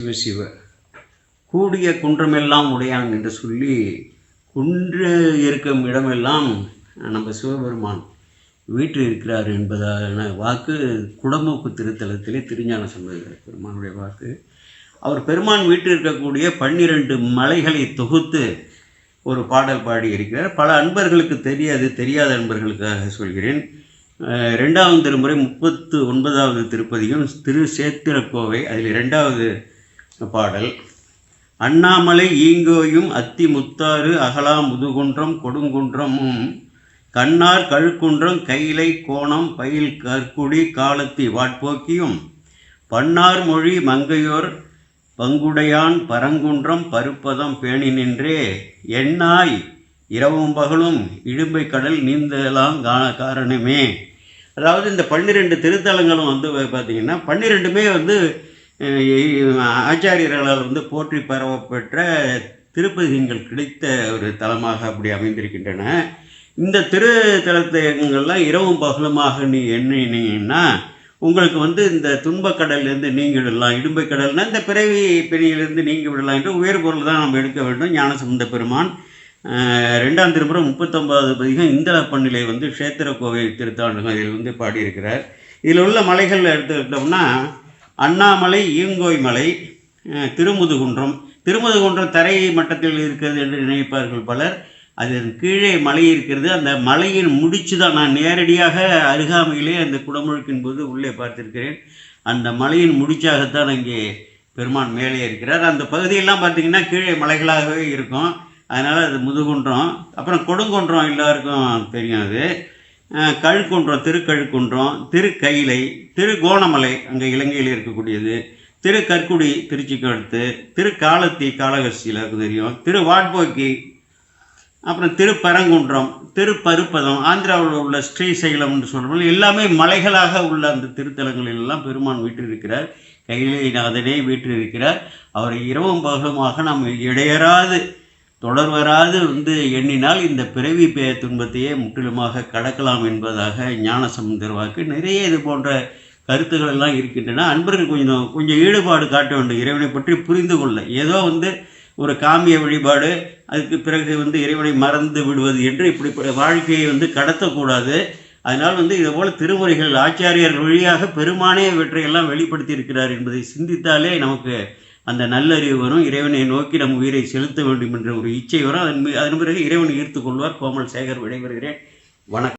சிவ சிவ. கூடிய குன்றமெல்லாம் உடையான் என்று சொல்லி குன்று இருக்கும் இடமெல்லாம் நம்ம சிவபெருமான் வீட்டில் இருக்கிறார் என்பதான வாக்கு குடமூக்கு திருத்தலத்திலே திருஞான சம்பந்தர் பெருமானுடைய வாக்கு. அவர் பெருமான் வீட்டில் இருக்கக்கூடிய பன்னிரண்டு மலைகளை தொகுத்து ஒரு பாடல் பாடி இருக்கிறார். பல அன்பர்களுக்கு தெரியாது தெரியாத அன்பர்களுக்காக சொல்கிறேன். ரெண்டாவது திருமுறை முப்பத்து ஒன்பதாவது திருப்பதியும் திரு சேத்திரக்கோவை அதில் இரண்டாவது பாடல். அண்ணாமலை ஈங்கோயும் அத்தி முத்தாறு அகலா முதுகுன்றம் கொடுங்குன்றமும் கண்ணார் கழுக்குன்றம் கைலை கோணம் பயில் கற்குடி காலத்தி வாட்போக்கியும் பன்னார் மொழி மங்கையோர் பங்குடையான் பரங்குன்றம் பருப்பதம் பேணி நின்றே எண்ணாய் இரவும் பகலும் இடும்பை கடல் நீந்தலாம் கா- காரணமே. அதாவது இந்த பன்னிரெண்டு திருத்தலங்களும் வந்து பார்த்தீங்கன்னா பன்னிரெண்டுமே வந்து ஆச்சாரியர்களால் வந்து போற்றி பரவப்பெற்ற திருப்பதிகங்கள் கிடைத்த ஒரு தலமாக அப்படி அமைந்திருக்கின்றன. இந்த திருத்தலத்தங்கள்லாம் இரவும் பகலுமாக நீ எண்ணினீங்கன்னா உங்களுக்கு வந்து இந்த துன்பக்கடல்லேருந்து நீங்கி விடலாம் இடும்பை கடல்னா இந்த பிறவி பிணியிலிருந்து நீங்கி விடலாம் என்று உயர் பொருள் தான் நம்ம எடுக்க வேண்டும். ஞானசமுந்த பெருமான் ரெண்டாம் திருமுறை முப்பத்தொன்பதாவது பதிகம் இந்தள பண்ணிலை வந்து க்ஷேத்திர கோவை திருத்தாண்டகம் இதில் வந்து பாடியிருக்கிறார். இதில் உள்ள மலைகள் எடுத்துக்கிட்டோம்னா அண்ணாமலை ஈங்கோய் மலை திருமுதுகுன்றம். திருமுதுகுன்றம் தரை மட்டத்தில் இருக்கிறது என்று நினைப்பார்கள் பலர். அதன் கீழே மலை இருக்கிறது. அந்த மலையின் முடிச்சு தான் நான் நேரடியாக அருகாமையிலே அந்த குடமுழுக்கின் போது உள்ளே பார்த்திருக்கிறேன். அந்த மலையின் முடிச்சாகத்தான் அங்கே பெருமான் மேலே இருக்கிறார். அந்த பகுதியெல்லாம் பார்த்திங்கன்னா கீழே மலைகளாகவே இருக்கும். அதனால் அது முதுகுன்றம். அப்புறம் கொடுங்குன்றம் எல்லாருக்கும் தெரியும் அது. கழுக்குன்றம் திருக்கழுக்குன்றம் திருக்கைலை திருகோணமலை அங்கே இலங்கையில் இருக்கக்கூடியது. திரு கற்குடி திருச்சிக்கு அடுத்து திரு காலத்தி காளகஸ்தி தெரியும். திரு வாட்போக்கி அப்புறம் திருப்பரங்குன்றம் திருப்பருப்பதம் ஆந்திராவில் உள்ள ஸ்ரீசைலம்னு சொல்கிறோம் எல்லாமே மலைகளாக உள்ள அந்த திருத்தலங்களிலெல்லாம் பெருமான் வீற்றிருக்கிறார். கையிலேநாதனே வீற்றிருக்கிறார். அவரை இரவும் பகலுமாக நாம் இடையறாது தொடர்வராது வந்து எண்ணினால் இந்த பிறவி பே துன்பத்தையே முற்றிலுமாக கடக்கலாம் என்பதாக ஞானசமுந்தர் வாக்கு. நிறைய இது போன்ற கருத்துக்கள் எல்லாம் இருக்கின்றன. அன்பர்கள் கொஞ்சம் கொஞ்சம் ஈடுபாடு காட்ட வேண்டும். இறைவனை பற்றி புரிந்து கொள்ள. ஏதோ வந்து ஒரு காமிய வழிபாடு அதுக்கு பிறகு வந்து இறைவனை மறந்து விடுவது என்று இப்படி வாழ்க்கையை வந்து கடத்தக்கூடாது. அதனால் வந்து இதுபோல் திருமுறைகள் ஆச்சாரியர் வழியாக பெருமானே இவற்றையெல்லாம் வெளிப்படுத்தி இருக்கிறார் என்பதை சிந்தித்தாலே நமக்கு அந்த நல்லறிவு வரும். இறைவனை நோக்கி நம் உயிரை செலுத்த வேண்டும் என்ற ஒரு இச்சை வரும். அதன் அதன் பிறகு இறைவன் ஈர்த்து கொள்வார். கோமல் சேகர் விடைபெறுகிறேன். வணக்கம்.